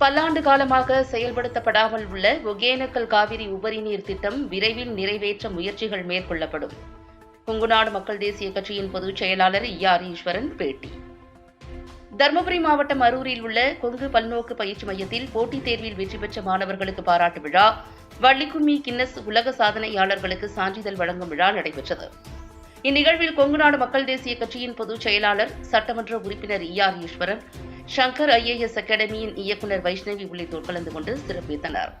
பல்லாண்டு காலமாக செயல்படுத்தப்படாமல் உள்ள ஒகேனக்கல் காவிரி உபரி நீர் திட்டம் விரைவில் நிறைவேற்ற முயற்சிகள் மேற்கொள்ளப்படும். கொங்குநாடு மக்கள் தேசிய கட்சியின் பொதுச் செயலாளர் ஆர் ஈஸ்வரன் பேட்டி. தருமபுரி மாவட்டம் அரூரில் உள்ள கொங்கு பல்நோக்கு பயிற்சி மையத்தில் போட்டித் தேர்வில் வெற்றி பெற்ற மாணவர்களுக்கு பாராட்டு விழா வள்ளிக்கும்மி கின்னஸ் உலக சாதனையாளர்களுக்கு சான்றிதழ் வழங்கும் விழா நடைபெற்றது. இந்நிகழ்வில் கொங்குநாடு மக்கள் தேசிய கட்சியின் பொதுச் செயலாளர் சட்டமன்ற உறுப்பினர் இஆர் ஈஸ்வரன் சங்கர் ஐஏஎஸ் அகாடமியின் இயக்குநர் வைஷ்ணவி உள்ளிட்டோர் கலந்து கொண்டு சிறப்பித்தனர்.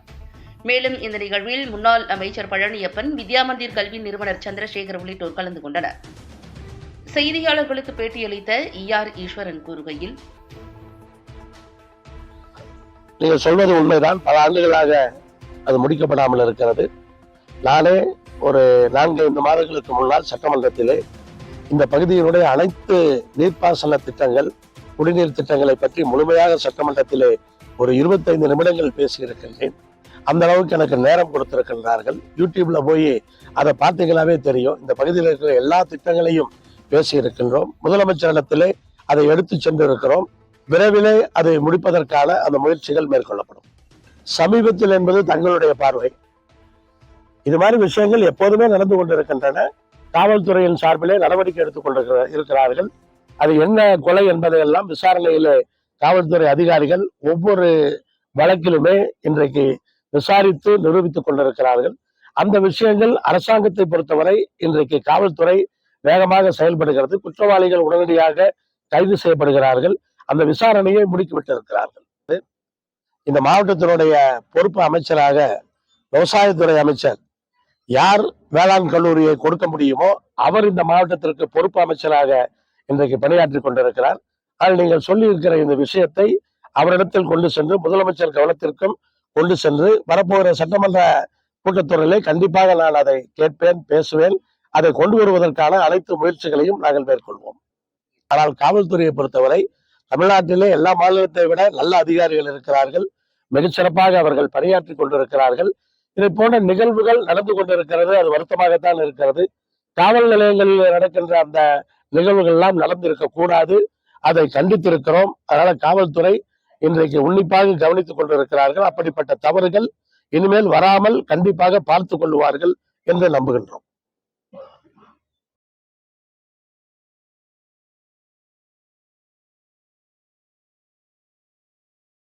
மேலும் இந்த நிகழ்வில் முன்னாள் அமைச்சர் பழனியப்பன் வித்யாமந்திர் கல்வி நிறுவனர் சந்திரசேகர் உள்ளிட்டோர் கலந்து கொண்டனர். செய்தியாளர்களுக்கு பேட்டியளித்த ஆர் ஈஸ்வரன் கூறுகையில் நீங்கள் சொல்வது உண்மைதான். பல ஆண்டுகளாக அது முடிக்கப்படாமல் இருக்கிறது. நானே ஒரு நான்கு ஐந்து மாதங்களுக்கு முன்னால் சட்டமன்றத்திலே இந்த பகுதியினுடைய அனைத்து நீர்ப்பாசன திட்டங்கள் குடிநீர் திட்டங்களை பற்றி முழுமையாக சட்டமன்றத்திலே ஒரு இருபத்தைந்து நிமிடங்கள் பேசியிருக்கின்றேன். அந்த அளவுக்கு எனக்கு நேரம் கொடுத்திருக்கின்றார்கள். யூடியூப்ல போய் அதை பார்த்தீங்களாவே தெரியும். இந்த பகுதியில் இருக்கிற எல்லா திட்டங்களையும் பேசியிருக்கின்றோம். முதலமைச்சரிடத்திலே அதை எடுத்து சென்றிருக்கிறோம். விரைவிலே அதை முடிப்பதற்கான அந்த முயற்சிகள் மேற்கொள்ளப்படும். சமீபத்தில் என்பது தங்களுடைய பார்வை. இது மாதிரி விஷயங்கள் எப்போதுமே நடந்து கொண்டிருக்கின்றன. காவல்துறையின் சார்பிலே நடவடிக்கை எடுத்துக் கொண்டிருக்கிற இருக்கிறார்கள். அது என்ன கொலை என்பதையெல்லாம் விசாரணையில் காவல்துறை அதிகாரிகள் ஒவ்வொரு வழக்கிலுமே இன்றைக்கு விசாரித்து நிரூபித்துக் கொண்டிருக்கிறார்கள். அந்த விஷயங்கள் அரசாங்கத்தை பொறுத்தவரை இன்றைக்கு காவல்துறை வேகமாக செயல்படுகிறது. குற்றவாளிகள் உடனடியாக கைது செய்யப்படுகிறார்கள். அந்த விசாரணையை முடுக்கிவிட்டிருக்கிறார்கள். இந்த மாவட்டத்தினுடைய பொறுப்பு அமைச்சராக விவசாயத்துறை அமைச்சர் யார் வேளாண் கல்லூரியை கொடுக்க முடியுமோ அவர் இந்த மாவட்டத்திற்கு பொறுப்பு அமைச்சராக இன்றைக்கு பணியாற்றி கொண்டிருக்கிறார். ஆனால் நீங்கள் சொல்லியிருக்கிற இந்த விஷயத்தை அவரிடத்தில் கொண்டு சென்று முதலமைச்சர் கவனத்திற்கும் கொண்டு சென்று வரப்போகிற சட்டமன்ற கூட்டத்தொடரிலே கண்டிப்பாக நான் அதை கேட்பேன் பேசுவேன். அதை கொண்டு வருவதற்கான அனைத்து முயற்சிகளையும் நாங்கள் மேற்கொள்வோம். ஆனால் காவல்துறையை பொறுத்தவரை தமிழ்நாட்டிலே எல்லா மாநிலத்தை விட நல்ல அதிகாரிகள் இருக்கிறார்கள். மிகச்சிறப்பாக அவர்கள் பணியாற்றி கொண்டிருக்கிறார்கள். இதை போன்ற நிகழ்வுகள் நடந்து கொண்டிருக்கிறது. அது வருத்தமாகத்தான் இருக்கிறது. காவல் நிலையங்களில் நடக்கின்ற அந்த நிகழ்வுகள் எல்லாம் நடந்திருக்க கூடாது. அதை கண்டித்திருக்கிறோம். அதனால காவல்துறை இன்றைக்கு உன்னிப்பாக கவனித்துக் கொண்டிருக்கிறார்கள். அப்படிப்பட்ட தவறுகள் இனிமேல் வராமல் கண்டிப்பாக பார்த்து கொள்வார்கள் என்று நம்புகின்றோம்.